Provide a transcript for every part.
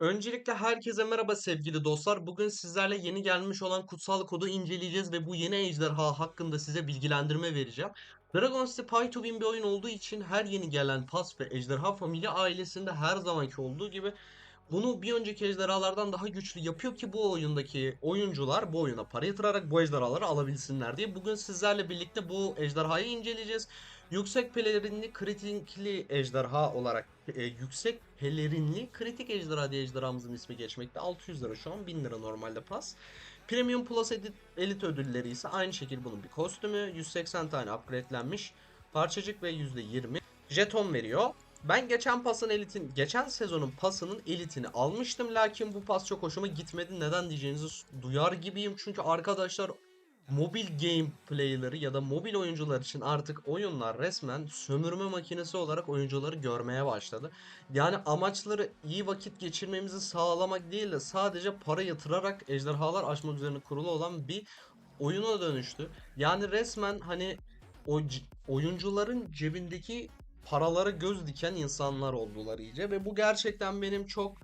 Öncelikle herkese merhaba sevgili dostlar. Bugün sizlerle yeni gelmiş olan kutsal kodu inceleyeceğiz ve bu yeni ejderha hakkında size bilgilendirme vereceğim. Dragon City Pay to Win bir oyun olduğu için her yeni gelen pas ve ejderha familya ailesinde her zamanki olduğu gibi bunu bir önceki ejderhalardan daha güçlü yapıyor ki bu oyundaki oyuncular bu oyuna para yatırarak bu ejderhaları alabilsinler diye. Bugün sizlerle birlikte bu ejderhayı inceleyeceğiz. Yüksek pelerinli kritikli ejderha olarak e, yüksek pelerinli kritik ejderha diye ejderhamızın ismi geçmekte. 600 lira şu an 1000 lira normalde pas. Premium Plus Edit, Elite ödülleri ise aynı şekilde bunun bir kostümü. 180 tane upgradelenmiş parçacık ve %20 jeton veriyor. Ben geçen pasın elitin, geçen sezonun pasının elitini almıştım lakin bu pas çok hoşuma gitmedi. Neden diyeceğinizi duyar gibiyim. Çünkü arkadaşlar mobil gameplay'ları ya da mobil oyuncular için artık oyunlar resmen sömürme makinesi olarak oyuncuları görmeye başladı. Yani amaçları iyi vakit geçirmemizi sağlamak değil de sadece para yatırarak ejderhalar açmak üzerine kurulu olan bir oyuna dönüştü. Yani resmen hani o oyuncuların cebindeki paralara göz diken insanlar oldular iyice ve bu gerçekten benim çok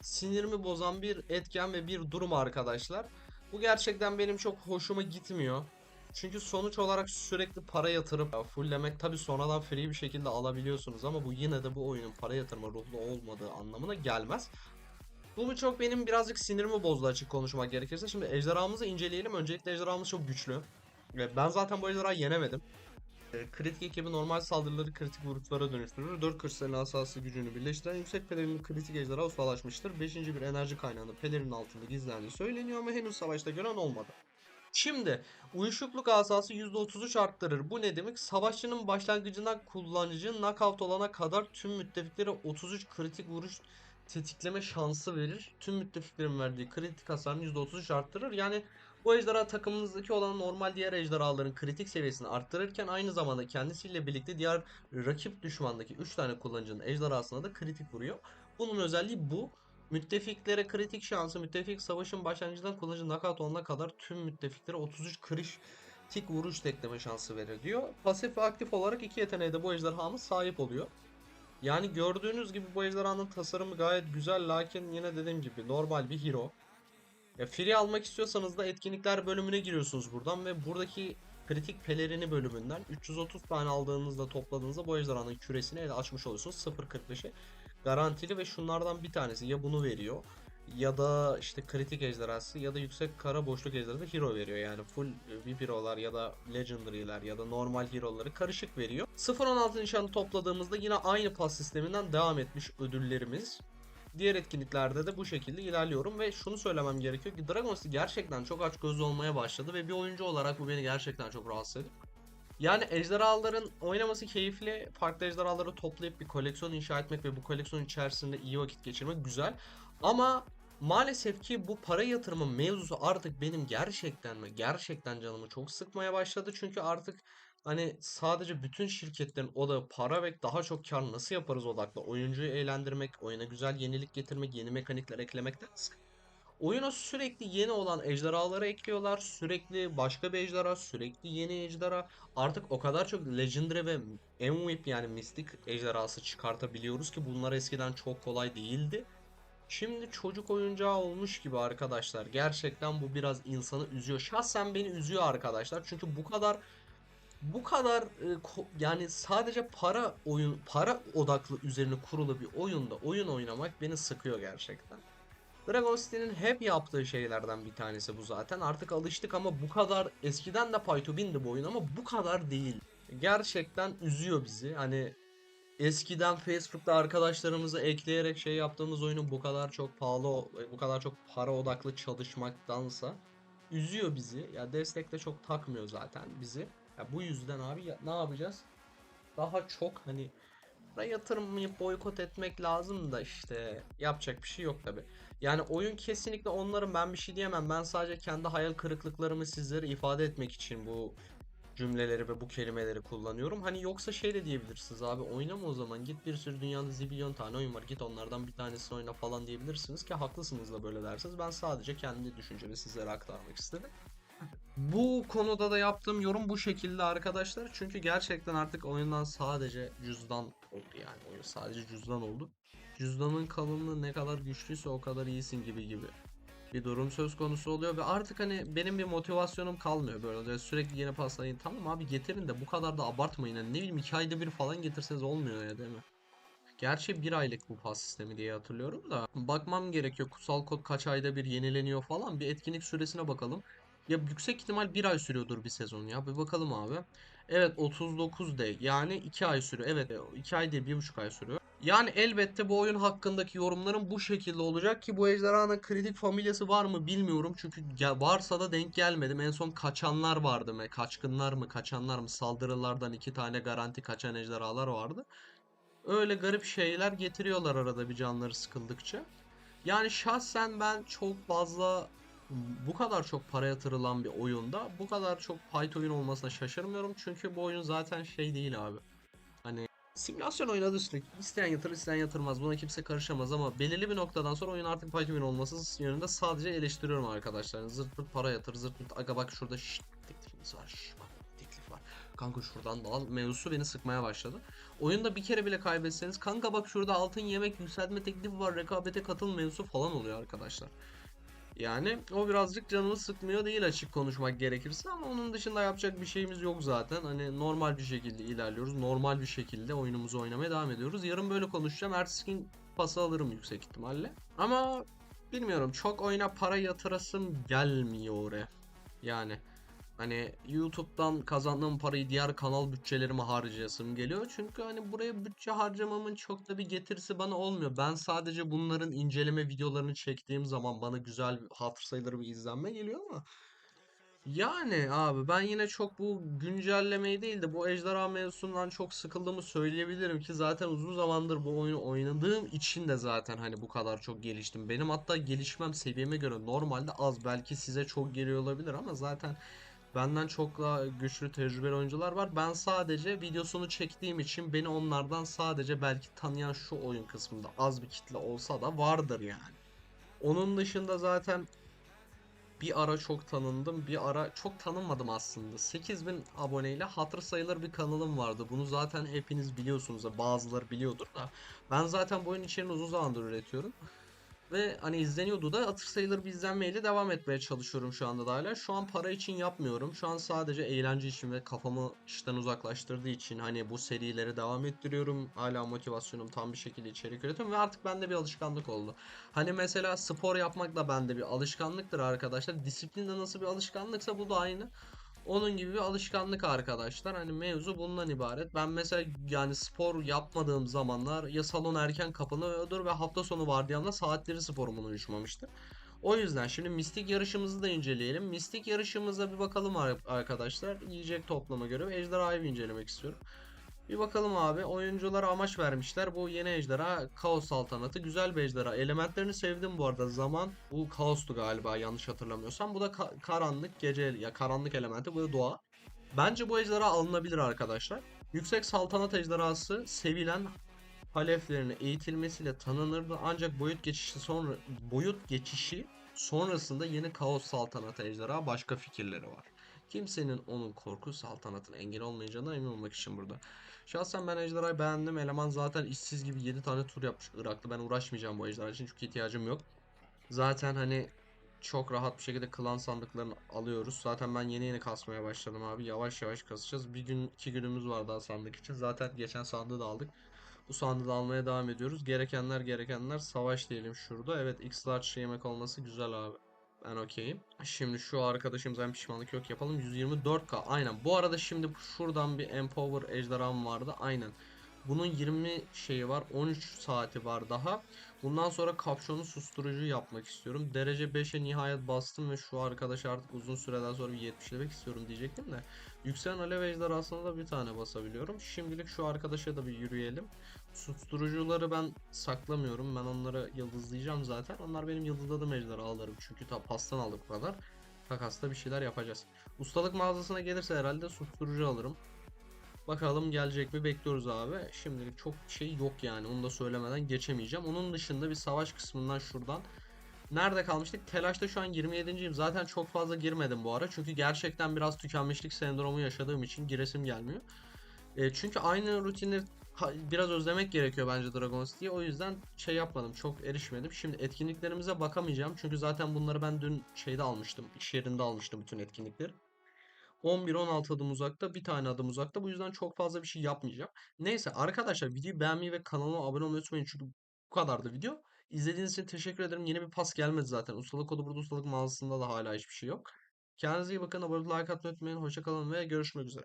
sinirimi bozan bir etken ve bir durum arkadaşlar. Bu gerçekten benim çok hoşuma gitmiyor. Çünkü sonuç olarak sürekli para yatırıp fulllemek tabi sonradan free bir şekilde alabiliyorsunuz ama bu yine de bu oyunun para yatırma ruhlu olmadığı anlamına gelmez. Bu çok benim birazcık sinirimi bozdu açık konuşmak gerekirse. Şimdi ejderhamızı inceleyelim. Öncelikle ejderhamız çok güçlü. Ben zaten bu ejderhayı yenemedim. E, kritik ekibi normal saldırıları kritik vuruşlara dönüştürür. 4 kırsaların asası gücünü birleştiren yüksek pelerinli kritik ejderha ustalaşmıştır. 5. bir enerji kaynağının pelerinin altında gizlendiği söyleniyor ama henüz savaşta gören olmadı. Şimdi uyuşukluk asası %33 arttırır. Bu ne demek? Savaşçının başlangıcından kullanıcı knockout olana kadar tüm müttefiklere 33 kritik vuruş tetikleme şansı verir. Tüm müttefiklerin verdiği kritik hasarını %33 arttırır. Yani bu ejderha takımınızdaki olan normal diğer ejderhaların kritik seviyesini arttırırken aynı zamanda kendisiyle birlikte diğer rakip düşmandaki 3 tane kullanıcının ejderhasına da kritik vuruyor. Bunun özelliği bu. Müttefiklere kritik şansı müttefik savaşın başlangıcından kullanıcı knockout olana kadar tüm müttefiklere 33 kriş tik vuruş tekleme şansı verir diyor. Pasif ve aktif olarak iki yeteneğe de bu ejderhamız sahip oluyor. Yani gördüğünüz gibi bu ejderhanın tasarımı gayet güzel lakin yine dediğim gibi normal bir hero. Ya free almak istiyorsanız da etkinlikler bölümüne giriyorsunuz buradan ve buradaki kritik pelerini bölümünden 330 tane aldığınızda topladığınızda bu ejderhanın küresini ele açmış oluyorsunuz 0.45'e garantili ve şunlardan bir tanesi ya bunu veriyor ya da işte kritik ejderhası ya da yüksek kara boşluk ejderhası hero veriyor. Yani full VIP hero'lar ya da legendary'ler ya da normal hero'ları karışık veriyor. 0-16 nişanı topladığımızda yine aynı pas sisteminden devam etmiş ödüllerimiz. Diğer etkinliklerde de bu şekilde ilerliyorum ve şunu söylemem gerekiyor ki Dragon City gerçekten çok aç gözlü olmaya başladı ve bir oyuncu olarak bu beni gerçekten çok rahatsız ediyor. Yani ejderhaların oynaması keyifli. Farklı ejderhaları toplayıp bir koleksiyon inşa etmek ve bu koleksiyon içerisinde iyi vakit geçirmek güzel. Ama maalesef ki bu para yatırımı mevzusu artık benim gerçekten ve gerçekten canımı çok sıkmaya başladı. Çünkü artık hani sadece bütün şirketlerin odağı para ve daha çok kar nasıl yaparız odaklı. Oyuncuyu eğlendirmek, oyuna güzel yenilik getirmek, yeni mekanikler eklemekten Oyuna sürekli yeni olan ejderhaları ekliyorlar. Sürekli başka bir ejderha, sürekli yeni ejderha. Artık o kadar çok Legendary ve MVP yani mistik ejderhası çıkartabiliyoruz ki bunlar eskiden çok kolay değildi. Şimdi çocuk oyuncağı olmuş gibi arkadaşlar. Gerçekten bu biraz insanı üzüyor. Şahsen beni üzüyor arkadaşlar. Çünkü bu kadar bu kadar e, yani sadece para oyun para odaklı üzerine kurulu bir oyunda oyun oynamak beni sıkıyor gerçekten. Dragon City'nin hep yaptığı şeylerden bir tanesi bu zaten. Artık alıştık ama bu kadar eskiden de Pay to bu oyun ama bu kadar değil. Gerçekten üzüyor bizi. Hani eskiden Facebook'ta arkadaşlarımızı ekleyerek şey yaptığımız oyunun bu kadar çok pahalı, bu kadar çok para odaklı çalışmaktansa üzüyor bizi. Ya destek de çok takmıyor zaten bizi. Ya bu yüzden abi ya, ne yapacağız? Daha çok hani yatırmayıp boykot etmek lazım da işte yapacak bir şey yok tabi. Yani oyun kesinlikle onların ben bir şey diyemem. Ben sadece kendi hayal kırıklıklarımı sizlere ifade etmek için bu cümleleri ve bu kelimeleri kullanıyorum. Hani yoksa şey de diyebilirsiniz abi oynama o zaman git bir sürü dünyada zibilyon tane oyun var git onlardan bir tanesini oyna falan diyebilirsiniz ki haklısınız da böyle dersiniz. Ben sadece kendi düşüncemi sizlere aktarmak istedim. Bu konuda da yaptığım yorum bu şekilde arkadaşlar. Çünkü gerçekten artık oyundan sadece cüzdan oldu yani. Oyun sadece cüzdan oldu. cüzdanın kalınlığı ne kadar güçlüyse o kadar iyisin gibi gibi bir durum söz konusu oluyor ve artık hani benim bir motivasyonum kalmıyor böyle oluyor. sürekli yeni paslayın tamam abi getirin de bu kadar da abartmayın hani ne bileyim iki ayda bir falan getirseniz olmuyor ya değil mi? Gerçi bir aylık bu pas sistemi diye hatırlıyorum da bakmam gerekiyor kutsal kod kaç ayda bir yenileniyor falan bir etkinlik süresine bakalım. Ya yüksek ihtimal bir ay sürüyordur bir sezon ya bir bakalım abi. Evet 39 de yani 2 ay sürüyor. Evet 2 ay değil 1,5 ay sürüyor. Yani elbette bu oyun hakkındaki yorumlarım bu şekilde olacak ki bu ejderhanın kritik familyası var mı bilmiyorum. Çünkü varsa da denk gelmedim. En son kaçanlar vardı mı? Kaçkınlar mı? Kaçanlar mı? Saldırılardan iki tane garanti kaçan ejderhalar vardı. Öyle garip şeyler getiriyorlar arada bir canları sıkıldıkça. Yani şahsen ben çok fazla bu kadar çok para yatırılan bir oyunda bu kadar çok fight oyun olmasına şaşırmıyorum. Çünkü bu oyun zaten şey değil abi. Hani simülasyon oynadı sürekli. İsteyen yatırır isteyen yatırmaz. Buna kimse karışamaz ama belirli bir noktadan sonra oyun artık fight oyun olması yönünde sadece eleştiriyorum arkadaşlar. Zırt pırt para yatır zırt pırt. Aga bak şurada şşt teklifimiz var. Şşt bak teklif var. Kanka şuradan da al. Mevzusu beni sıkmaya başladı. Oyunda bir kere bile kaybetseniz kanka bak şurada altın yemek yükseltme teklifi var. Rekabete katıl mevzusu falan oluyor arkadaşlar. Yani o birazcık canımı sıkmıyor değil açık konuşmak gerekirse ama onun dışında yapacak bir şeyimiz yok zaten. Hani normal bir şekilde ilerliyoruz. Normal bir şekilde oyunumuzu oynamaya devam ediyoruz. Yarın böyle konuşacağım. Ertesi gün pası alırım yüksek ihtimalle. Ama bilmiyorum çok oyuna para yatırasım gelmiyor oraya. Yani hani YouTube'dan kazandığım parayı diğer kanal bütçelerime harcayasım geliyor. Çünkü hani buraya bütçe harcamamın çok da bir getirisi bana olmuyor. Ben sadece bunların inceleme videolarını çektiğim zaman bana güzel hatır sayılır bir izlenme geliyor ama yani abi ben yine çok bu güncellemeyi değil de bu ejderha mevzusundan çok sıkıldığımı söyleyebilirim ki zaten uzun zamandır bu oyunu oynadığım için de zaten hani bu kadar çok geliştim. Benim hatta gelişmem seviyeme göre normalde az belki size çok geliyor olabilir ama zaten benden çok daha güçlü tecrübeli oyuncular var. Ben sadece videosunu çektiğim için beni onlardan sadece belki tanıyan şu oyun kısmında az bir kitle olsa da vardır yani. Onun dışında zaten bir ara çok tanındım, bir ara çok tanınmadım aslında. 8000 aboneyle hatır sayılır bir kanalım vardı. Bunu zaten hepiniz biliyorsunuz, bazıları biliyordur da. Ben zaten bu oyun içeriğini uzun zamandır üretiyorum. Ve hani izleniyordu da hatır sayılır bir izlenmeyle devam etmeye çalışıyorum şu anda da hala. Şu an para için yapmıyorum. Şu an sadece eğlence için ve kafamı işten uzaklaştırdığı için hani bu serileri devam ettiriyorum. Hala motivasyonum tam bir şekilde içerik üretiyorum ve artık bende bir alışkanlık oldu. Hani mesela spor yapmak da bende bir alışkanlıktır arkadaşlar. Disiplin de nasıl bir alışkanlıksa bu da aynı. Onun gibi bir alışkanlık arkadaşlar. Hani mevzu bundan ibaret. Ben mesela yani spor yapmadığım zamanlar ya salon erken kapanıyordur ve hafta sonu vardiyamda saatleri sporumun uyuşmamıştı. O yüzden şimdi mistik yarışımızı da inceleyelim. Mistik yarışımıza bir bakalım ar- arkadaşlar. Yiyecek toplama göre ejderhayı incelemek istiyorum. Bir bakalım abi. Oyunculara amaç vermişler. Bu yeni ejderha Kaos Saltanatı. Güzel bir ejderha. Elementlerini sevdim bu arada. Zaman bu kaostu galiba yanlış hatırlamıyorsam. Bu da ka- karanlık gece ya karanlık elementi. Bu da doğa. Bence bu ejderha alınabilir arkadaşlar. Yüksek saltanat ejderhası sevilen haleflerine eğitilmesiyle tanınırdı ancak boyut geçişi sonra boyut geçişi sonrasında yeni kaos saltanatı ejderha başka fikirleri var. Kimsenin onun korku saltanatına engel olmayacağına emin olmak için burada. Şahsen ben ejderhayı beğendim. Eleman zaten işsiz gibi 7 tane tur yapmış Irak'ta. Ben uğraşmayacağım bu ejderha için çünkü ihtiyacım yok. Zaten hani çok rahat bir şekilde klan sandıklarını alıyoruz. Zaten ben yeni yeni kasmaya başladım abi. Yavaş yavaş kasacağız. Bir gün iki günümüz var daha sandık için. Zaten geçen sandığı da aldık. Bu sandığı da almaya devam ediyoruz. Gerekenler gerekenler savaş diyelim şurada. Evet X large yemek olması güzel abi. Ben okeyim. Şimdi şu arkadaşımızdan pişmanlık yok yapalım. 124k. Aynen. Bu arada şimdi şuradan bir Empower ejderham vardı. Aynen. Bunun 20 şeyi var. 13 saati var daha. Bundan sonra kapşonu susturucu yapmak istiyorum. Derece 5'e nihayet bastım ve şu arkadaş artık uzun süreden sonra bir 70'lemek istiyorum diyecektim de. Yükselen alev ejderhasına da bir tane basabiliyorum. Şimdilik şu arkadaşa da bir yürüyelim. Susturucuları ben saklamıyorum. Ben onları yıldızlayacağım zaten. Onlar benim yıldızladığım ejderhalarım. Çünkü ta pastan aldık bu kadar. Takasla bir şeyler yapacağız. Ustalık mağazasına gelirse herhalde susturucu alırım. Bakalım gelecek mi bekliyoruz abi. Şimdilik çok şey yok yani. Onu da söylemeden geçemeyeceğim. Onun dışında bir savaş kısmından şuradan. Nerede kalmıştık? Telaşta şu an 27.yim. Zaten çok fazla girmedim bu ara. Çünkü gerçekten biraz tükenmişlik sendromu yaşadığım için giresim gelmiyor. E, çünkü aynı rutinleri biraz özlemek gerekiyor bence Dragon City'yi. O yüzden şey yapmadım. Çok erişmedim. Şimdi etkinliklerimize bakamayacağım. Çünkü zaten bunları ben dün şeyde almıştım. iş yerinde almıştım bütün etkinlikleri. 11-16 adım uzakta, bir tane adım uzakta. Bu yüzden çok fazla bir şey yapmayacağım. Neyse arkadaşlar videoyu beğenmeyi ve kanalıma abone olmayı unutmayın. Çünkü bu kadardı video. İzlediğiniz için teşekkür ederim. Yeni bir pas gelmedi zaten. Ustalık kodu burada ustalık mağazasında da hala hiçbir şey yok. Kendinize iyi bakın. Abone like atmayı unutmayın. Hoşça kalın ve görüşmek üzere.